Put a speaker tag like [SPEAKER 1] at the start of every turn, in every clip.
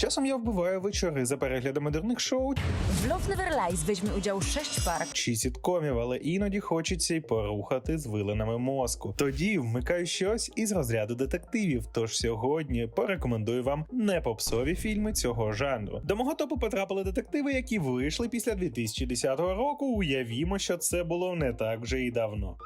[SPEAKER 1] Часом я вбиваю вечори за переглядами дурних шоу
[SPEAKER 2] W Love Never Lies weźmie udział sześć par.
[SPEAKER 1] чи сіткомів, але іноді хочеться й порухати з вилинами мозку. Тоді вмикаю щось із розряду детективів. Тож сьогодні порекомендую вам не попсові фільми цього жанру. До мого топу потрапили детективи, які вийшли після 2010 року. Уявімо, що це було не так вже і давно.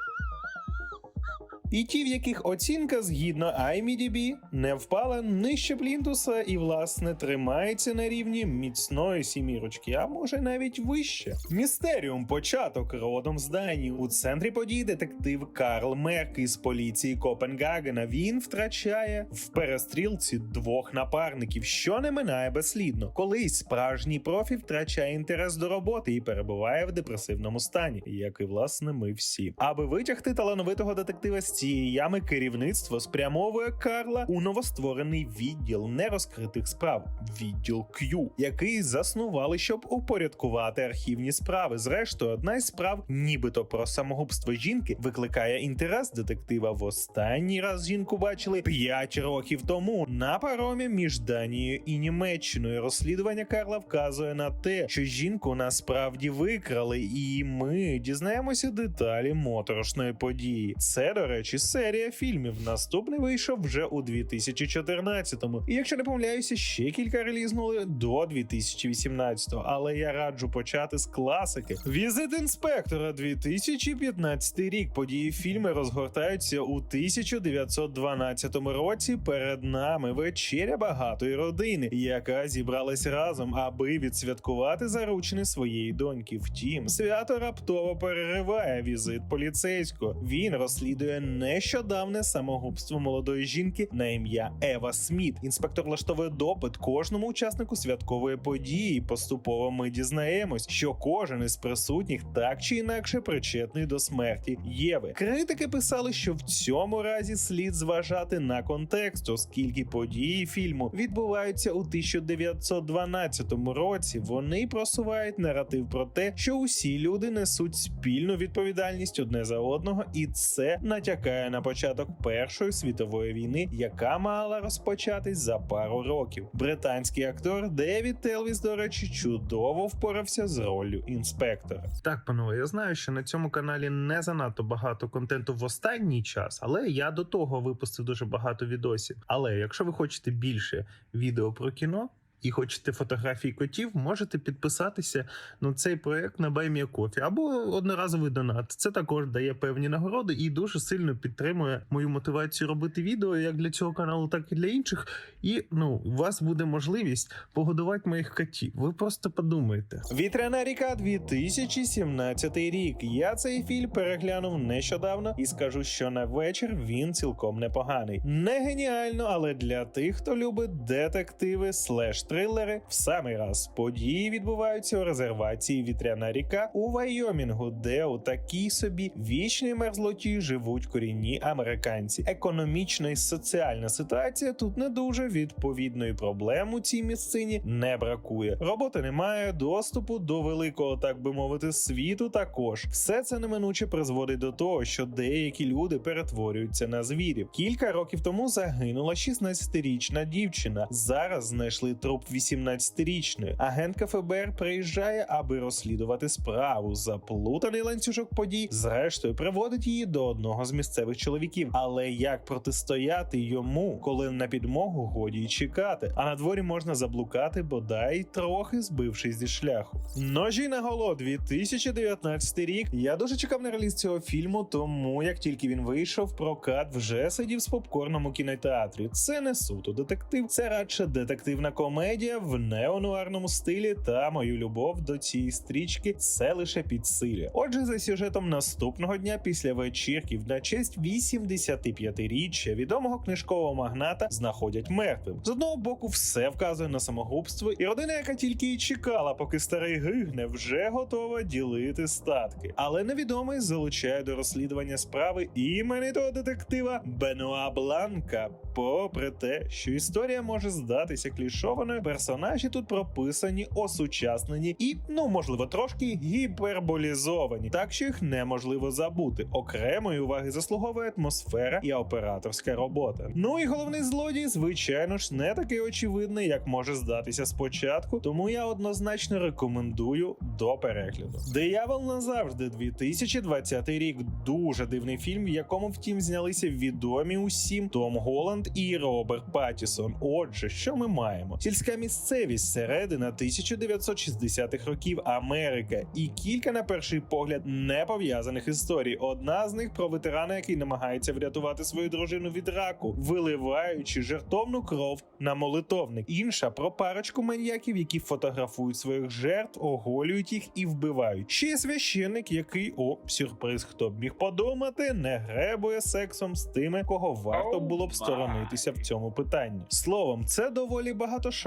[SPEAKER 1] І ті, в яких оцінка згідно IMDb не впала нижче плінтуса і, власне, тримається на рівні міцної сімірочки, а може навіть вище. Містеріум початок родом з Данії. У центрі подій детектив Карл Мерк із поліції Копенгагена. Він втрачає в перестрілці двох напарників, що не минає безслідно. Колись справжній профі втрачає інтерес до роботи і перебуває в депресивному стані, як і власне ми всі. Аби витягти талановитого детектива з цієї ями, керівництво спрямовує Карла у новостворений відділ нерозкритих справ, відділ Q, який заснували, щоб упорядкувати архівні справи. Зрештою, одна із справ, нібито про самогубство жінки, викликає інтерес детектива. В останній раз жінку бачили 5 років тому на паромі між Данією і Німеччиною. Розслідування Карла вказує на те, що жінку насправді викрали, і ми дізнаємося деталі моторошної події. Це, до речі, серія фільмів. Наступний вийшов вже у 2014-му. І якщо не помиляюся, ще кілька релізнули до 2018-го. Але я раджу почати з класики. Візит інспектора 2015 рік. Події фільми розгортаються у 1912 році. Перед нами вечеря багатої родини, яка зібралась разом, аби відсвяткувати заручини своєї доньки. Втім, свято раптово перериває візит поліцейського. Він розслідує нещодавне самогубство молодої жінки на ім'я Ева Сміт. Інспектор влаштовує допит кожному учаснику святкової події. Поступово ми дізнаємось, що кожен із присутніх так чи інакше причетний до смерті Єви. Критики писали, що в цьому разі слід зважати на контекст, оскільки події фільму відбуваються у 1912 році. Вони просувають наратив про те, що усі люди несуть спільну відповідальність одне за одного, і це натякає на початок Першої світової війни, яка мала розпочатись за пару років. Британський актор Девід Телвіс, до речі, чудово впорався з роллю інспектора. Так, панове, я знаю, що на цьому каналі не занадто багато контенту в останній час, але я до того випустив дуже багато відосів. Але якщо ви хочете більше відео про кіно. І хочете фотографій котів, можете підписатися на цей проект на BuyMeACoffee або одноразовий донат. Це також дає певні нагороди і дуже сильно підтримує мою мотивацію робити відео як для цього каналу, так і для інших. І ну, у вас буде можливість погодувати моїх котів. Ви просто подумайте. Вітряна ріка 2017 рік. Я цей фільм переглянув нещодавно і скажу, що на вечір він цілком непоганий. Не геніально, але для тих, хто любить детективи слеш трилери, в самий раз події відбуваються у резервації Вітряна ріка у Вайомінгу, де у такій собі вічній мерзлоті живуть корінні американці. Економічна і соціальна ситуація тут не дуже відповідної проблем у цій місцині не бракує. Роботи немає, доступу до великого, так би мовити, світу також. Все це неминуче призводить до того, що деякі люди перетворюються на звірів. Кілька років тому загинула 16-річна дівчина. Зараз знайшли труп 18-річної. Агентка ФБР приїжджає, аби розслідувати справу. Заплутаний ланцюжок подій, зрештою, приводить її до одного з місцевих чоловіків. Але як протистояти йому, коли на підмогу годі й чекати? А на дворі можна заблукати, бодай трохи збившись зі шляху. Ножі на голод 2019 рік. Я дуже чекав на реліз цього фільму, тому як тільки він вийшов, прокат вже сидів з попкорном у кінотеатрі. Це не суто детектив, це радше детективна комедія в неонуарному стилі. Та мою любов до цієї стрічки це лише підсилює. Отже, за сюжетом наступного дня після вечірків на честь 85-річчя відомого книжкового магната знаходять мертвим. З одного боку, все вказує на самогубство, і родина, яка тільки й чекала, поки старий гигне, вже готова ділити статки. Але невідомий залучає до розслідування справи іменитого детектива Бенуа Бланка. Попри те, що історія може здатися клішованою, сценою, персонажі тут прописані, осучаснені і, ну можливо, трошки гіперболізовані, так що їх неможливо забути. Окремої уваги заслуговує атмосфера і операторська робота. Ну і головний злодій, звичайно ж, не такий очевидний, як може здатися спочатку, тому я однозначно рекомендую до перегляду. Диявол назавжди 2020 рік. Дуже дивний фільм, в якому втім знялися відомі усім Том Голланд і Роберт Паттісон. Отже, що ми маємо? Сільська місцевість середина 1960-х років Америка і кілька на перший погляд не пов'язаних історій. Одна з них про ветерана, який намагається врятувати свою дружину від раку, виливаючи жертовну кров на молитовник. Інша про парочку маньяків, які фотографують своїх жертв, оголюють їх і вбивають. Ще є священник, який о сюрприз, хто б міг подумати, не гребує сексом з тими, кого варто було б сторонитися в цьому питанні. Словом, це доволі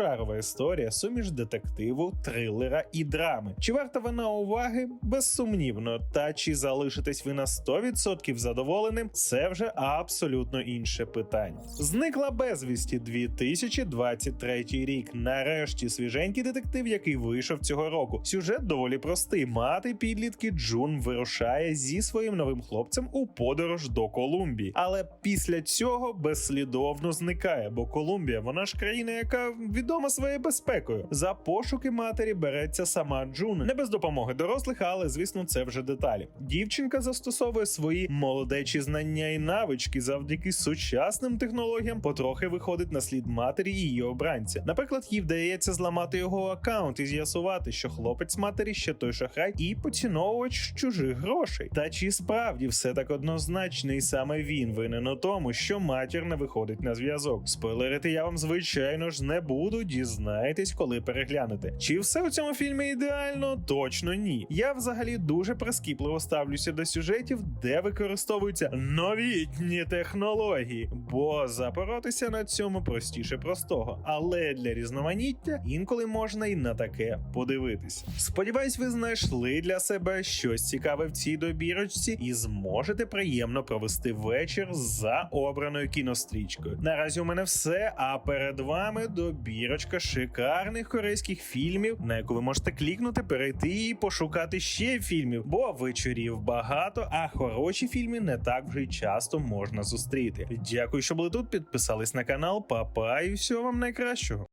[SPEAKER 1] багатошарова історія, суміш детективу, трилера і драми. Чи варта вона уваги? Безсумнівно. Та чи залишитесь ви на 100% задоволеним? Це вже абсолютно інше питання. Зникла безвісті 2023 рік. Нарешті свіженький детектив, який вийшов цього року. Сюжет доволі простий. Мати підлітки Джун вирушає зі своїм новим хлопцем у подорож до Колумбії. Але після цього безслідовно зникає, бо Колумбія вона ж країна, яка відома своєю безпекою. За пошуки матері береться сама Джун. Не без допомоги дорослих, але звісно, це вже деталі. Дівчинка застосовує свої молодечі знання і навички завдяки сучасним технологіям, потрохи виходить на слід матері і її обранця. Наприклад, їй вдається зламати його аккаунт і з'ясувати, що хлопець матері ще той шахрай і поціновувач чужих грошей. Та чи справді все так однозначно, і саме він винен у тому, що матір не виходить на зв'язок. Спойлерити я вам звичайно ж не буду. Дізнаєтесь, коли переглянете. Чи все у цьому фільмі ідеально? Точно ні. Я взагалі дуже прискіпливо ставлюся до сюжетів, де використовуються новітні технології, бо запоротися на цьому простіше простого. Але для різноманіття інколи можна і на таке подивитися. Сподіваюсь, ви знайшли для себе щось цікаве в цій добірочці і зможете приємно провести вечір за обраною кінострічкою. Наразі у мене все. А перед вами добірочка шикарних корейських фільмів, на яку ви можете клікнути, перейти і пошукати ще фільмів, бо вечорів багато, а хороші фільми не так вже часто можна зустріти. Дякую, що були тут. Підписались на канал. Папа і всього вам найкращого.